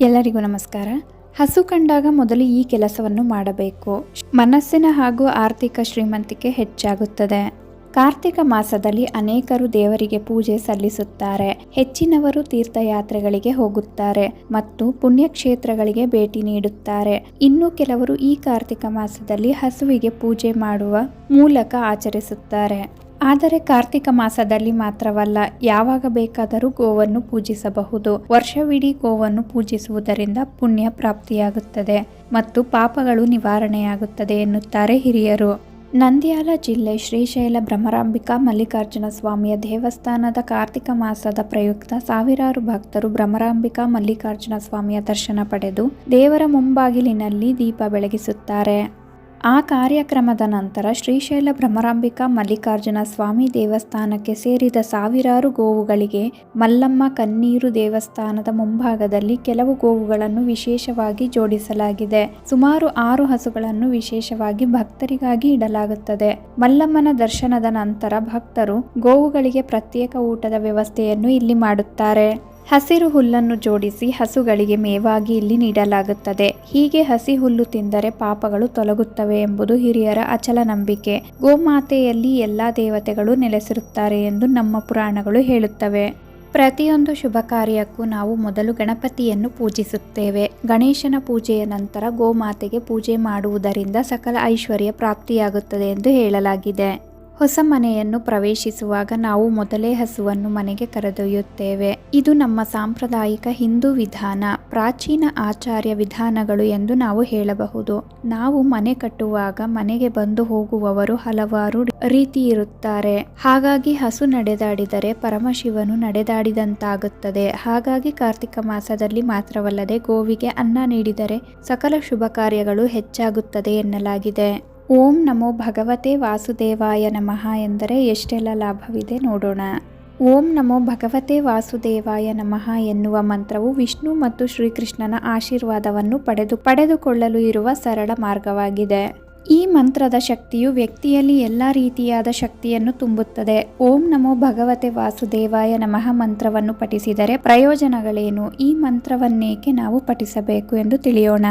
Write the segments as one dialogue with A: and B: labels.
A: ಎಲ್ಲರಿಗೂ ನಮಸ್ಕಾರ. ಹಸು ಕಂಡಾಗ ಮೊದಲು ಈ ಕೆಲಸವನ್ನು ಮಾಡಬೇಕು. ಮನಸ್ಸಿನ ಹಾಗೂ ಆರ್ಥಿಕ ಶ್ರೀಮಂತಿಕೆ ಹೆಚ್ಚಾಗುತ್ತದೆ. ಕಾರ್ತಿಕ ಮಾಸದಲ್ಲಿ ಅನೇಕರು ದೇವರಿಗೆ ಪೂಜೆ ಸಲ್ಲಿಸುತ್ತಾರೆ. ಹೆಚ್ಚಿನವರು ತೀರ್ಥಯಾತ್ರೆಗಳಿಗೆ ಹೋಗುತ್ತಾರೆ ಮತ್ತು ಪುಣ್ಯಕ್ಷೇತ್ರಗಳಿಗೆ ಭೇಟಿ ನೀಡುತ್ತಾರೆ. ಇನ್ನು ಕೆಲವರು ಈ ಕಾರ್ತಿಕ ಮಾಸದಲ್ಲಿ ಹಸುವಿಗೆ ಪೂಜೆ ಮಾಡುವ ಮೂಲಕ ಆಚರಿಸುತ್ತಾರೆ. ಆದರೆ ಕಾರ್ತಿಕ ಮಾಸದಲ್ಲಿ ಮಾತ್ರವಲ್ಲ, ಯಾವಾಗ ಬೇಕಾದರೂ ಗೋವನ್ನು ಪೂಜಿಸಬಹುದು. ವರ್ಷವಿಡೀ ಗೋವನ್ನು ಪೂಜಿಸುವುದರಿಂದ ಪುಣ್ಯ ಪ್ರಾಪ್ತಿಯಾಗುತ್ತದೆ ಮತ್ತು ಪಾಪಗಳು ನಿವಾರಣೆಯಾಗುತ್ತದೆ ಎನ್ನುತ್ತಾರೆ ಹಿರಿಯರು. ನಂದ್ಯಾಲ ಜಿಲ್ಲೆ ಶ್ರೀಶೈಲ ಭ್ರಮರಾಂಬಿಕಾ ಮಲ್ಲಿಕಾರ್ಜುನ ಸ್ವಾಮಿಯ ದೇವಸ್ಥಾನದ ಕಾರ್ತಿಕ ಮಾಸದ ಪ್ರಯುಕ್ತ ಸಾವಿರಾರು ಭಕ್ತರು ಭ್ರಮರಾಂಬಿಕಾ ಮಲ್ಲಿಕಾರ್ಜುನ ಸ್ವಾಮಿಯ ದರ್ಶನ ಪಡೆದು ದೇವರ ಮುಂಬಾಗಿಲಿನಲ್ಲಿ ದೀಪ ಬೆಳಗಿಸುತ್ತಾರೆ. ಆ ಕಾರ್ಯಕ್ರಮದ ನಂತರ ಶ್ರೀಶೈಲ ಭ್ರಮರಾಂಬಿಕಾ ಮಲ್ಲಿಕಾರ್ಜುನ ಸ್ವಾಮಿ ದೇವಸ್ಥಾನಕ್ಕೆ ಸೇರಿದ ಸಾವಿರಾರು ಗೋವುಗಳಿಗೆ ಮಲ್ಲಮ್ಮ ಕನ್ನೀರು ದೇವಸ್ಥಾನದ ಮುಂಭಾಗದಲ್ಲಿ ಕೆಲವು ಗೋವುಗಳನ್ನು ವಿಶೇಷವಾಗಿ ಜೋಡಿಸಲಾಗಿದೆ. ಸುಮಾರು ಆರು ಹಸುಗಳನ್ನು ವಿಶೇಷವಾಗಿ ಭಕ್ತರಿಗಾಗಿ ಇಡಲಾಗುತ್ತದೆ. ಮಲ್ಲಮ್ಮನ ದರ್ಶನದ ನಂತರ ಭಕ್ತರು ಗೋವುಗಳಿಗೆ ಪ್ರತ್ಯೇಕ ಊಟದ ವ್ಯವಸ್ಥೆಯನ್ನು ಇಲ್ಲಿ ಮಾಡುತ್ತಾರೆ. ಹಸಿರು ಹುಲ್ಲನ್ನು ಜೋಡಿಸಿ ಹಸುಗಳಿಗೆ ಮೇವಾಗಿ ಇಲ್ಲಿ ನೀಡಲಾಗುತ್ತದೆ. ಹೀಗೆ ಹಸಿ ಹುಲ್ಲು ತಿಂದರೆ ಪಾಪಗಳು ತೊಲಗುತ್ತವೆ ಎಂಬುದು ಹಿರಿಯರ ಅಚಲ ನಂಬಿಕೆ. ಗೋಮಾತೆಯಲ್ಲಿ ಎಲ್ಲಾ ದೇವತೆಗಳು ನೆಲೆಸಿರುತ್ತಾರೆ ಎಂದು ನಮ್ಮ ಪುರಾಣಗಳು ಹೇಳುತ್ತವೆ. ಪ್ರತಿಯೊಂದು ಶುಭ ಕಾರ್ಯಕ್ಕೂ ನಾವು ಮೊದಲು ಗಣಪತಿಯನ್ನು ಪೂಜಿಸುತ್ತೇವೆ. ಗಣೇಶನ ಪೂಜೆಯ ನಂತರ ಗೋಮಾತೆಗೆ ಪೂಜೆ ಮಾಡುವುದರಿಂದ ಸಕಲ ಐಶ್ವರ್ಯ ಪ್ರಾಪ್ತಿಯಾಗುತ್ತದೆ ಎಂದು ಹೇಳಲಾಗಿದೆ. ಹೊಸ ಮನೆಯನ್ನು ಪ್ರವೇಶಿಸುವಾಗ ನಾವು ಮೊದಲೇ ಹಸುವನ್ನು ಮನೆಗೆ ಕರೆದೊಯ್ಯುತ್ತೇವೆ. ಇದು ನಮ್ಮ ಸಾಂಪ್ರದಾಯಿಕ ಹಿಂದೂ ವಿಧಾನ, ಪ್ರಾಚೀನ ಆಚಾರ್ಯ ವಿಧಾನಗಳು ಎಂದು ನಾವು ಹೇಳಬಹುದು. ನಾವು ಮನೆ ಕಟ್ಟುವಾಗ ಮನೆಗೆ ಬಂದು ಹೋಗುವವರು ಹಲವಾರು ರೀತಿ ಇರುತ್ತಾರೆ. ಹಾಗಾಗಿ ಹಸು ನಡೆದಾಡಿದರೆ ಪರಮಶಿವನು ನಡೆದಾಡಿದಂತಾಗುತ್ತದೆ. ಹಾಗಾಗಿ ಕಾರ್ತಿಕ ಮಾಸದಲ್ಲಿ ಮಾತ್ರವಲ್ಲದೆ ಗೋವಿಗೆ ಅನ್ನ ನೀಡಿದರೆ ಸಕಲ ಶುಭ ಕಾರ್ಯಗಳು ಹೆಚ್ಚಾಗುತ್ತದೆ ಎನ್ನಲಾಗಿದೆ. ಓಂ ನಮೋ ಭಗವತೆ ವಾಸುದೇವಾಯ ನಮಃ ಎಂದರೆ ಎಷ್ಟೆಲ್ಲ ಲಾಭವಿದೆ ನೋಡೋಣ. ಓಂ ನಮೋ ಭಗವತೆ ವಾಸುದೇವಾಯ ನಮಃ ಎನ್ನುವ ಮಂತ್ರವು ವಿಷ್ಣು ಮತ್ತು ಶ್ರೀಕೃಷ್ಣನ ಆಶೀರ್ವಾದವನ್ನು ಪಡೆದು ಪಡೆದುಕೊಳ್ಳಲು ಇರುವ ಸರಳ ಮಾರ್ಗವಾಗಿದೆ. ಈ ಮಂತ್ರದ ಶಕ್ತಿಯು ವ್ಯಕ್ತಿಯಲ್ಲಿ ಎಲ್ಲ ರೀತಿಯಾದ ಶಕ್ತಿಯನ್ನು ತುಂಬುತ್ತದೆ. ಓಂ ನಮೋ ಭಗವತೆ ವಾಸುದೇವಾಯ ನಮಃ ಮಂತ್ರವನ್ನು ಪಠಿಸಿದರೆ ಪ್ರಯೋಜನಗಳೇನು? ಈ ಮಂತ್ರವನ್ನೇಕೆ ನಾವು ಪಠಿಸಬೇಕು ಎಂದು ತಿಳಿಯೋಣ.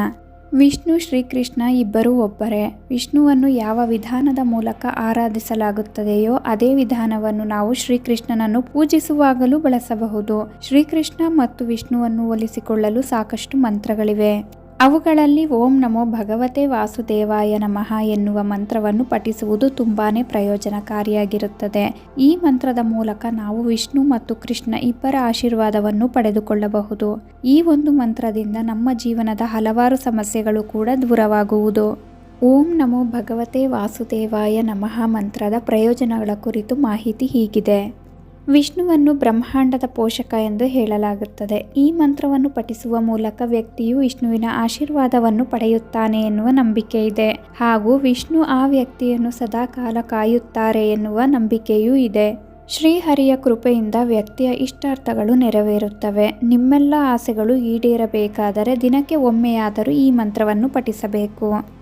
A: ವಿಷ್ಣು ಶ್ರೀಕೃಷ್ಣ ಇಬ್ಬರೂ ಒಬ್ಬರೇ. ವಿಷ್ಣುವನ್ನು ಯಾವ ವಿಧಾನದ ಮೂಲಕ ಆರಾಧಿಸಲಾಗುತ್ತದೆಯೋ ಅದೇ ವಿಧಾನವನ್ನು ನಾವು ಶ್ರೀಕೃಷ್ಣನನ್ನು ಪೂಜಿಸುವಾಗಲೂ ಬಳಸಬಹುದು. ಶ್ರೀಕೃಷ್ಣ ಮತ್ತು ವಿಷ್ಣುವನ್ನು ಒಲಿಸಿಕೊಳ್ಳಲು ಸಾಕಷ್ಟು ಮಂತ್ರಗಳಿವೆ. ಅವುಗಳಲ್ಲಿ ಓಂ ನಮೋ ಭಗವತೆ ವಾಸುದೇವಾಯ ನಮಃ ಎನ್ನುವ ಮಂತ್ರವನ್ನು ಪಠಿಸುವುದು ತುಂಬಾ ಪ್ರಯೋಜನಕಾರಿಯಾಗಿರುತ್ತದೆ. ಈ ಮಂತ್ರದ ಮೂಲಕ ನಾವು ವಿಷ್ಣು ಮತ್ತು ಕೃಷ್ಣ ಇಬ್ಬರ ಆಶೀರ್ವಾದವನ್ನು ಪಡೆದುಕೊಳ್ಳಬಹುದು. ಈ ಒಂದು ಮಂತ್ರದಿಂದ ನಮ್ಮ ಜೀವನದ ಹಲವಾರು ಸಮಸ್ಯೆಗಳು ಕೂಡ ದೂರವಾಗುವುದು. ಓಂ ನಮೋ ಭಗವತೆ ವಾಸುದೇವಾಯ ನಮಃ ಮಂತ್ರದ ಪ್ರಯೋಜನಗಳ ಕುರಿತು ಮಾಹಿತಿ ಹೀಗಿದೆ. ವಿಷ್ಣುವನ್ನು ಬ್ರಹ್ಮಾಂಡದ ಪೋಷಕ ಎಂದು ಹೇಳಲಾಗುತ್ತದೆ. ಈ ಮಂತ್ರವನ್ನು ಪಠಿಸುವ ಮೂಲಕ ವ್ಯಕ್ತಿಯು ವಿಷ್ಣುವಿನ ಆಶೀರ್ವಾದವನ್ನು ಪಡೆಯುತ್ತಾನೆ ಎನ್ನುವ ನಂಬಿಕೆ ಇದೆ. ಹಾಗೂ ವಿಷ್ಣು ಆ ವ್ಯಕ್ತಿಯನ್ನು ಸದಾಕಾಲ ಕಾಯುತ್ತಾರೆ ಎನ್ನುವ ನಂಬಿಕೆಯೂ ಇದೆ. ಶ್ರೀಹರಿಯ ಕೃಪೆಯಿಂದ ವ್ಯಕ್ತಿಯ ಇಷ್ಟಾರ್ಥಗಳು ನೆರವೇರುತ್ತವೆ. ನಿಮ್ಮೆಲ್ಲ ಆಸೆಗಳು ಈಡೇರಬೇಕಾದರೆ ದಿನಕ್ಕೆ ಒಮ್ಮೆಯಾದರೂ ಈ ಮಂತ್ರವನ್ನು ಪಠಿಸಬೇಕು.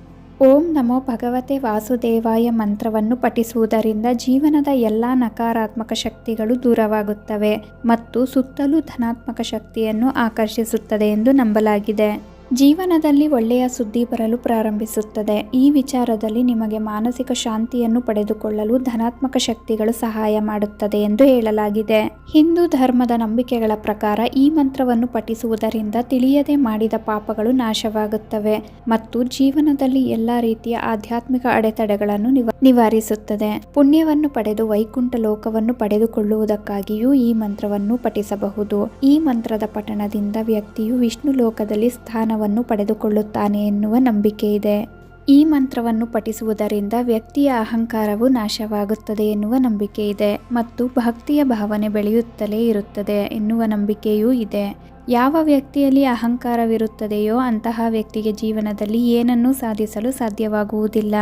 A: ಓಂ ನಮೋ ಭಗವತೆ ವಾಸುದೇವಾಯ ಮಂತ್ರವನ್ನು ಪಠಿಸುವುದರಿಂದ ಜೀವನದ ಎಲ್ಲ ನಕಾರಾತ್ಮಕ ಶಕ್ತಿಗಳು ದೂರವಾಗುತ್ತವೆ ಮತ್ತು ಸುತ್ತಲೂ ಧನಾತ್ಮಕ ಶಕ್ತಿಯನ್ನು ಆಕರ್ಷಿಸುತ್ತದೆ ಎಂದು ನಂಬಲಾಗಿದೆ. ಜೀವನದಲ್ಲಿ ಒಳ್ಳೆಯ ಸುದ್ದಿ ಬರಲು ಪ್ರಾರಂಭಿಸುತ್ತದೆ. ಈ ವಿಚಾರದಲ್ಲಿ ನಿಮಗೆ ಮಾನಸಿಕ ಶಾಂತಿಯನ್ನು ಪಡೆದುಕೊಳ್ಳಲು ಧನಾತ್ಮಕ ಶಕ್ತಿಗಳು ಸಹಾಯ ಮಾಡುತ್ತದೆ ಎಂದು ಹೇಳಲಾಗಿದೆ. ಹಿಂದೂ ಧರ್ಮದ ನಂಬಿಕೆಗಳ ಪ್ರಕಾರ ಈ ಮಂತ್ರವನ್ನು ಪಠಿಸುವುದರಿಂದ ತಿಳಿಯದೆ ಮಾಡಿದ ಪಾಪಗಳು ನಾಶವಾಗುತ್ತವೆ. ಮತ್ತು ಜೀವನದಲ್ಲಿ ಎಲ್ಲ ರೀತಿಯ ಆಧ್ಯಾತ್ಮಿಕ ಅಡೆತಡೆಗಳನ್ನು ನಿವ ನಿವಾರಿಸುತ್ತದೆ. ಪುಣ್ಯವನ್ನು ಪಡೆದು ವೈಕುಂಠ ಲೋಕವನ್ನು ಪಡೆದುಕೊಳ್ಳುವುದಕ್ಕಾಗಿಯೂ ಈ ಮಂತ್ರವನ್ನು ಪಠಿಸಬಹುದು. ಈ ಮಂತ್ರದ ಪಠಣದಿಂದ ವ್ಯಕ್ತಿಯು ವಿಷ್ಣು ಲೋಕದಲ್ಲಿ ಸ್ಥಾನವನ್ನು ಪಡೆದುಕೊಳ್ಳುತ್ತಾನೆ ಎನ್ನುವ ನಂಬಿಕೆ ಇದೆ ಈ ಮಂತ್ರವನ್ನು ಪಠಿಸುವುದರಿಂದ ವ್ಯಕ್ತಿಯ ಅಹಂಕಾರವು ನಾಶವಾಗುತ್ತದೆ ಎನ್ನುವ ನಂಬಿಕೆ ಇದೆ ಮತ್ತು ಭಕ್ತಿಯ ಭಾವನೆ ಬೆಳೆಯುತ್ತಲೇ ಇರುತ್ತದೆ ಎನ್ನುವ ನಂಬಿಕೆಯೂ ಇದೆ. ಯಾವ ವ್ಯಕ್ತಿಯಲ್ಲಿ ಅಹಂಕಾರವಿರುತ್ತದೆಯೋ ಅಂತಹ ವ್ಯಕ್ತಿಗೆ ಜೀವನದಲ್ಲಿ ಏನನ್ನೂ ಸಾಧಿಸಲು ಸಾಧ್ಯವಾಗುವುದಿಲ್ಲ.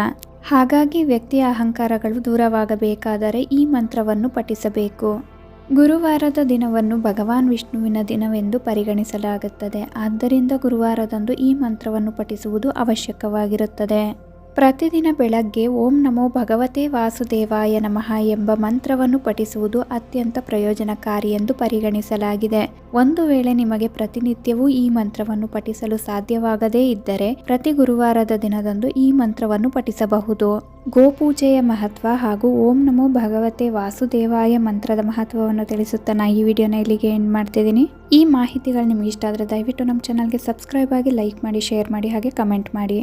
A: ಹಾಗಾಗಿ ವ್ಯಕ್ತಿಯ ಅಹಂಕಾರಗಳು ದೂರವಾಗಬೇಕಾದರೆ ಈ ಮಂತ್ರವನ್ನು ಪಠಿಸಬೇಕು. ಗುರುವಾರದ ದಿನವನ್ನು ಭಗವಾನ್ ವಿಷ್ಣುವಿನ ದಿನವೆಂದು ಪರಿಗಣಿಸಲಾಗುತ್ತದೆ. ಆದ್ದರಿಂದ ಗುರುವಾರದಂದು ಈ ಮಂತ್ರವನ್ನು ಪಠಿಸುವುದು ಅವಶ್ಯಕವಾಗಿರುತ್ತದೆ. ಪ್ರತಿದಿನ ಬೆಳಗ್ಗೆ ಓಂ ನಮೋ ಭಗವತೆ ವಾಸುದೇವಾಯ ನಮಃ ಎಂಬ ಮಂತ್ರವನ್ನು ಪಠಿಸುವುದು ಅತ್ಯಂತ ಪ್ರಯೋಜನಕಾರಿ ಎಂದು ಪರಿಗಣಿಸಲಾಗಿದೆ. ಒಂದು ವೇಳೆ ನಿಮಗೆ ಪ್ರತಿನಿತ್ಯವೂ ಈ ಮಂತ್ರವನ್ನು ಪಠಿಸಲು ಸಾಧ್ಯವಾಗದೇ ಇದ್ದರೆ ಪ್ರತಿ ಗುರುವಾರದ ದಿನದಂದು ಈ ಮಂತ್ರವನ್ನು ಪಠಿಸಬಹುದು. ಗೋಪೂಜೆಯ ಮಹತ್ವ ಹಾಗೂ ಓಂ ನಮೋ ಭಗವತೆ ವಾಸುದೇವಾಯ ಮಂತ್ರದ ಮಹತ್ವವನ್ನು ತಿಳಿಸುತ್ತಾ ನಾ ಈ ವಿಡಿಯೋನ ಇಲ್ಲಿಗೆ ಎಂಡ್ ಮಾಡ್ತಿದ್ದೀನಿ. ಈ ಮಾಹಿತಿಗಳು ನಿಮಗೆ ಇಷ್ಟ ಆದರೆ ದಯವಿಟ್ಟು ನಮ್ಮ ಚಾನಲ್ಗೆ ಸಬ್ಸ್ಕ್ರೈಬ್ ಆಗಿ ಲೈಕ್ ಮಾಡಿ, ಶೇರ್ ಮಾಡಿ ಹಾಗೆ ಕಮೆಂಟ್ ಮಾಡಿ.